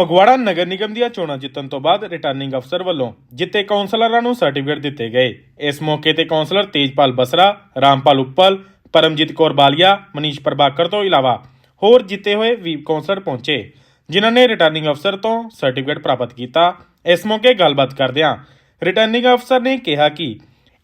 ਫਗਵਾੜਾ ਨਗਰ ਨਿਗਮ ਦੀਆਂ ਚੋਣਾਂ ਜਿੱਤਣ ਤੋਂ ਬਾਅਦ ਰਿਟਰਨਿੰਗ ਅਫਸਰ ਵੱਲੋਂ ਜਿੱਤੇ ਕੌਂਸਲਰਾਂ ਨੂੰ ਸਰਟੀਫਿਕੇਟ ਦਿੱਤੇ ਗਏ। ਇਸ ਮੌਕੇ ਤੇ ਕੌਂਸਲਰ ਤੇਜਪਾਲ ਬਸਰਾ, ਰਾਮਪਾਲ ਉੱਪਲ, ਪਰਮਜੀਤ ਕੌਰ ਬਾਲੀਆ, ਮਨੀਸ਼ ਪ੍ਰਭਾਕਰ ਤੋਂ ਇਲਾਵਾ ਹੋਰ ਜਿੱਤੇ ਹੋਏ ਵੀ ਕੌਂਸਲਰ ਪਹੁੰਚੇ, ਜਿਨ੍ਹਾਂ ਨੇ ਰਿਟਰਨਿੰਗ ਅਫਸਰ ਤੋਂ ਸਰਟੀਫਿਕੇਟ ਪ੍ਰਾਪਤ ਕੀਤਾ। ਇਸ ਮੌਕੇ ਗੱਲਬਾਤ ਕਰਦਿਆਂ ਰਿਟਰਨਿੰਗ ਅਫਸਰ ਨੇ ਕਿਹਾ ਕਿ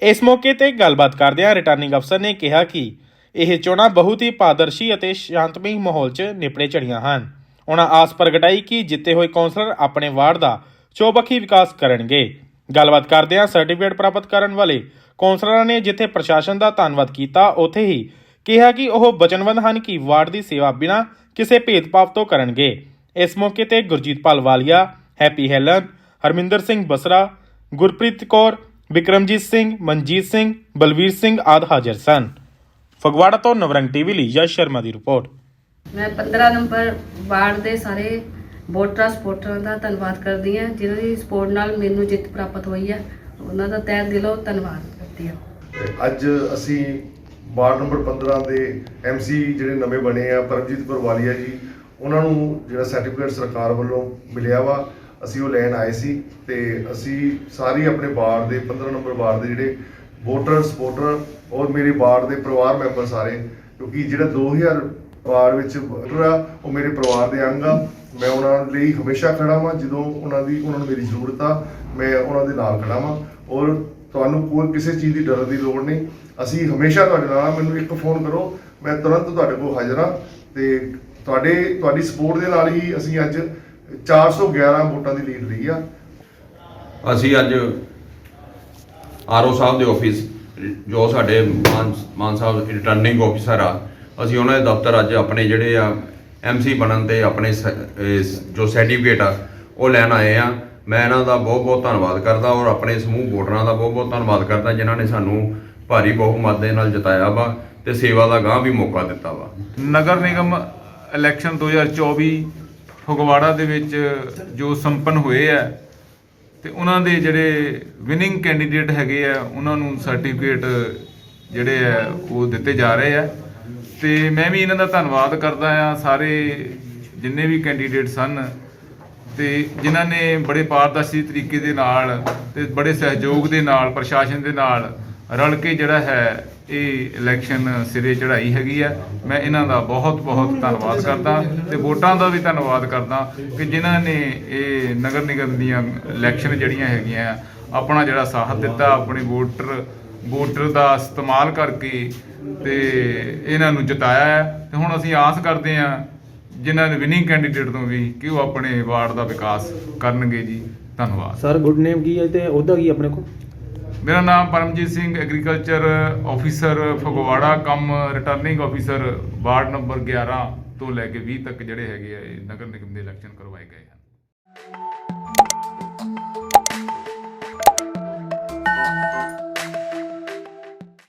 ਇਸ ਮੌਕੇ ਤੇ ਗੱਲਬਾਤ ਕਰਦਿਆਂ ਰਿਟਰਨਿੰਗ ਅਫਸਰ ਨੇ ਕਿਹਾ ਕਿ ਇਹ ਚੋਣਾਂ ਬਹੁਤ ਹੀ ਪਾਰਦਰਸ਼ੀ ਅਤੇ ਸ਼ਾਂਤਮਈ ਮਾਹੌਲ 'ਚ ਨਿਪੜੇ ਚੜੀਆਂ ਹਨ। ਉਹਨਾਂ ਆਸ ਪ੍ਰਗਟਾਈ ਕਿ ਜਿੱਤੇ ਹੋਏ ਕੌਂਸਲਰ ਆਪਣੇ ਵਾਰਡ ਦਾ ਚੌਬੱਖੀ ਵਿਕਾਸ ਕਰਨਗੇ। ਗੱਲਬਾਤ ਕਰਦਿਆਂ ਸਰਟੀਫਿਕੇਟ ਪ੍ਰਾਪਤ ਕਰਨ ਵਾਲੇ ਕੌਂਸਲਰਾਂ ਨੇ ਜਿੱਥੇ ਪ੍ਰਸ਼ਾਸਨ ਦਾ ਧੰਨਵਾਦ ਕੀਤਾ, ਉੱਥੇ ਹੀ ਕਿਹਾ ਕਿ ਉਹ ਵਚਨਬੱਧ ਹਨ ਕਿ ਵਾਰਡ ਦੀ ਸੇਵਾ ਬਿਨਾਂ ਕਿਸੇ ਭੇਦਭਾਵ ਤੋਂ ਕਰਨਗੇ। ਇਸ ਮੌਕੇ ਤੇ ਗੁਰਜੀਤ ਪਾਲ ਵਾਲੀਆ, ਹੈਪੀ ਹੈਲਨ, ਹਰਮਿੰਦਰ ਸਿੰਘ ਬਸਰਾ, ਗੁਰਪ੍ਰੀਤ ਕੌਰ, ਵਿਕਰਮਜੀਤ ਸਿੰਘ, ਮਨਜੀਤ ਸਿੰਘ, ਬਲਵੀਰ ਸਿੰਘ ਆਦਿ ਹਾਜ਼ਰ ਸਨ। ਫਗਵਾੜਾ ਤੋਂ ਨਵਰੰਗ ਟੀਵੀ ਲਈ ਯਸ਼ ਸ਼ਰਮਾ ਦੀ ਰਿਪੋਰਟ। ਮੈਂ 15 ਨੰਬਰ ਵਾਰਡ ਦੇ ਸਾਰੇ ਵੋਟਰਾਂ ਸਪੋਰਟਰਾਂ ਦਾ ਧੰਨਵਾਦ ਕਰਦੀ ਹਾਂ, ਜਿਨ੍ਹਾਂ ਦੀ ਸਪੋਰਟ ਨਾਲ ਮੈਨੂੰ ਜਿੱਤ ਪ੍ਰਾਪਤ ਹੋਈ ਹੈ। ਉਹਨਾਂ ਦਾ ਤਹਿ ਦਿਲੋਂ ਧੰਨਵਾਦ ਕਰਦੀ ਹਾਂ। ਅੱਜ ਅਸੀਂ ਵਾਰਡ ਨੰਬਰ 15 ਦੇ ਐਮਸੀ ਜਿਹੜੇ ਨਵੇਂ ਬਣੇ ਆ, ਪਰਮਜੀਤ ਕੌਰ ਜੀ, ਉਹਨਾਂ ਨੂੰ ਜਿਹੜਾ ਸਰਟੀਫਿਕੇਟ ਸਰਕਾਰ ਵੱਲੋਂ ਮਿਲਿਆ ਵਾ, ਅਸੀਂ ਉਹ ਲੈਣ ਆਏ ਸੀ ਤੇ ਅਸੀਂ ਸਾਰੀ ਆਪਣੇ ਵਾਰਡ ਦੇ 15 ਨੰਬਰ ਵਾਰਡ ਦੇ ਜਿਹੜੇ ਵੋਟਰ ਸਪੋਰਟਰ ਔਰ ਮੇਰੇ ਵਾਰਡ ਦੇ ਪਰਿਵਾਰ ਮੈਂਬਰ ਸਾਰੇ, ਕਿਉਂਕਿ ਜਿਹੜਾ 2000 ਪਰਿਵਾਰ ਵਿੱਚ ਵੋਟਰ ਆ, ਉਹ ਮੇਰੇ ਪਰਿਵਾਰ ਦੇ ਅੰਗ ਆ। ਮੈਂ ਉਹਨਾਂ ਲਈ ਹਮੇਸ਼ਾ ਖੜਾ ਵਾਂ, ਜਦੋਂ ਉਹਨਾਂ ਦੀ, ਉਹਨਾਂ ਨੂੰ ਮੇਰੀ ਜ਼ਰੂਰਤ ਆ, ਮੈਂ ਉਹਨਾਂ ਦੇ ਨਾਲ ਖੜਾ ਵਾਂ। ਔਰ ਤੁਹਾਨੂੰ ਕੋਈ ਕਿਸੇ ਚੀਜ਼ ਦੀ ਡਰ ਦੀ ਲੋੜ ਨਹੀਂ। ਅਸੀਂ ਹਮੇਸ਼ਾ ਤੁਹਾਡੇ ਨਾਲ ਮੈਨੂੰ ਇੱਕ ਫੋਨ ਕਰੋ, ਮੈਂ ਤੁਰੰਤ ਤੁਹਾਡੇ ਕੋਲ ਹਾਜ਼ਰ ਹਾਂ ਤੇ ਤੁਹਾਡੇ, ਤੁਹਾਡੀ ਸਪੋਰਟ ਦੇ ਨਾਲ ਹੀ ਅਸੀਂ ਅੱਜ 411 ਵੋਟਾਂ ਦੀ ਲੀਡ ਲਈ ਆ। ਅਸੀਂ ਅੱਜ ਆਰਓ ਸਾਹਿਬ ਦੇ ਆਫਿਸ ਜੋ ਸਾਡੇ ਮਾਨ ਮਾਨ ਸਾਹਿਬ ਰਿਟਰਨਿੰਗ ਆਫੀਸਰ ਆ ਅਸੀਂ ਉਹਨਾਂ ਦੇ ਦਫ਼ਤਰ ਅੱਜ ਆਪਣੇ ਜਿਹੜੇ ਆ ਐਮਸੀ ਬਣਨ ਤੇ ਆਪਣੇ ਸ- ਜੋ ਸਰਟੀਫਿਕੇਟ ਆ, ਉਹ ਲੈਣ ਆਏ ਆ। ਮੈਂ ਇਹਨਾਂ ਦਾ ਬਹੁਤ ਬਹੁਤ ਧੰਨਵਾਦ ਕਰਦਾ ਔਰ ਆਪਣੇ ਸਮੂਹ ਵੋਟਰਾਂ ਦਾ ਬਹੁਤ ਬਹੁਤ ਧੰਨਵਾਦ ਕਰਦਾ ਜਿਨ੍ਹਾਂ ਨੇ ਸਾਨੂੰ ਭਾਰੀ ਬਹੁਮਤ ਦੇ ਨਾਲ ਜਿਤਾਇਆ ਵਾ ਤੇ ਸੇਵਾ ਦਾ ਗਾਂ ਵੀ ਮੌਕਾ ਦਿੱਤਾ ਵਾ। ਨਗਰ ਨਿਗਮ ਇਲੈਕਸ਼ਨ 2024 ਫਗਵਾੜਾ ਦੇ ਵਿੱਚ ਜੋ ਸੰਪੰਨ ਹੋਏ ਆ ਤੇ ਉਹਨਾਂ ਦੇ ਜਿਹੜੇ ਵਿਨਿੰਗ ਕੈਂਡੀਡੇਟ ਹੈਗੇ ਆ, ਉਹਨਾਂ ਨੂੰ ਸਰਟੀਫਿਕੇਟ ਜਿਹੜੇ ਆ ਉਹ ਦਿੱਤੇ ਜਾ ਰਹੇ ਆ। ਤੇ ਮੈਂ ਵੀ ਇਹਨਾਂ ਦਾ ਧੰਨਵਾਦ ਕਰਦਾ ਆ ਸਾਰੇ ਜਿੰਨੇ ਵੀ ਕੈਂਡੀਡੇਟ ਸਨ ਤੇ ਜਿਨ੍ਹਾਂ ਨੇ ਬੜੇ ਪਾਰਦਰਸ਼ੀ ਤਰੀਕੇ ਦੇ ਨਾਲ ਤੇ ਬੜੇ ਸਹਿਯੋਗ ਦੇ ਨਾਲ ਪ੍ਰਸ਼ਾਸਨ ਦੇ ਨਾਲ ਰਲ ਕੇ ਜਿਹੜਾ ਹੈ ਇਹ ਇਲੈਕਸ਼ਨ ਸਿਰੇ ਚੜਾਈ ਹੈਗੀ ਆ। ਮੈਂ ਇਹਨਾਂ ਦਾ ਬਹੁਤ ਬਹੁਤ ਧੰਨਵਾਦ ਕਰਦਾ ਤੇ ਵੋਟਾਂ ਦਾ ਵੀ ਧੰਨਵਾਦ ਕਰਦਾ ਕਿ ਜਿਨ੍ਹਾਂ ਨੇ ਇਹ ਨਗਰ ਨਿਗਮ ਦੀਆਂ ਇਲੈਕਸ਼ਨ ਜਿਹੜੀਆਂ ਹੈਗੀਆਂ ਆ, ਆਪਣਾ ਜਿਹੜਾ ਸਾਥ ਦਿੱਤਾ ਆਪਣੇ ਵੋਟਰ ਵੋਟਰ ਦਾ ਇਸਤੇਮਾਲ ਕਰਕੇ ਤੇ ਇਹਨਾਂ ਨੂੰ ਜਿਤਾਇਆ ਹੈ। ਤੇ ਹੁਣ ਅਸੀਂ ਆਸ ਕਰਦੇ ਹਾਂ ਜਿਨ੍ਹਾਂ ਨੇ ਵਿਨਿੰਗ ਕੈਂਡੀਡੇਟ ਤੋਂ ਵੀ ਕਿ ਉਹ ਆਪਣੇ ਵਾਰਡ ਦਾ ਵਿਕਾਸ ਕਰਨਗੇ ਜੀ। ਧੰਨਵਾਦ। ਸਰ ਗੁੱਡ ਨੇਮ ਕੀ ਹੈ ਤੇ ਉਹਦਾ ਕੀ ਆਪਣੇ ਕੋਲ? ਮੇਰਾ ਨਾਮ ਪਰਮਜੀਤ ਸਿੰਘ ਐਗਰੀਕਲਚਰ ਆਫੀਸਰ ਫਗਵਾੜਾ ਕੰਮ ਰਿਟਰਨਿੰਗ ਆਫੀਸਰ ਵਾਰਡ ਨੰਬਰ 11 ਤੋਂ ਲੈ ਕੇ 20 ਤੱਕ ਜਿਹੜੇ ਹੈਗੇ ਆ ਇਹ ਨਗਰ ਨਿਗਮ ਦੇ ਇਲੈਕਸ਼ਨ ਕਰਵਾਏ ਗਏ